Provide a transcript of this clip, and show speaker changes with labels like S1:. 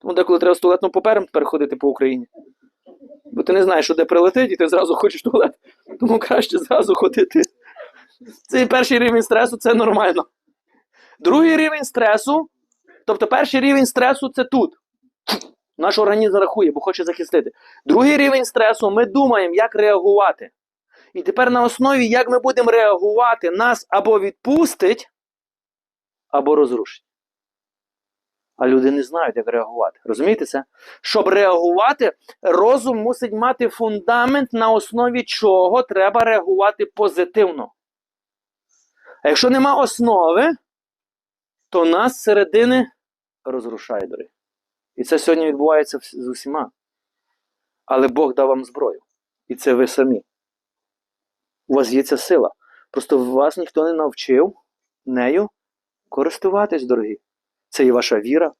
S1: Тому деколи треба з туалетним папером тепер ходити по Україні. Бо ти не знаєш, що де прилетить, і ти зразу хочеш туалет. Тому краще зразу ходити. Цей перший рівень стресу це нормально. Другий рівень стресу, тобто перший рівень стресу це тут. Наш організм рахує, бо хоче захистити. Другий рівень стресу ми думаємо, як реагувати. І тепер на основі, як ми будемо реагувати, нас або відпустить, або розрушить. А люди не знають, як реагувати. Розумієте це? Щоб реагувати, розум мусить мати фундамент, на основі чого треба реагувати позитивно. А якщо нема основи, то нас з середини розрушає дорогі. І це сьогодні відбувається з усіма. Але Бог дав вам зброю. І це ви самі. У вас є ця сила. Просто вас ніхто не навчив нею користуватись, дорогі. Це і ваша віра,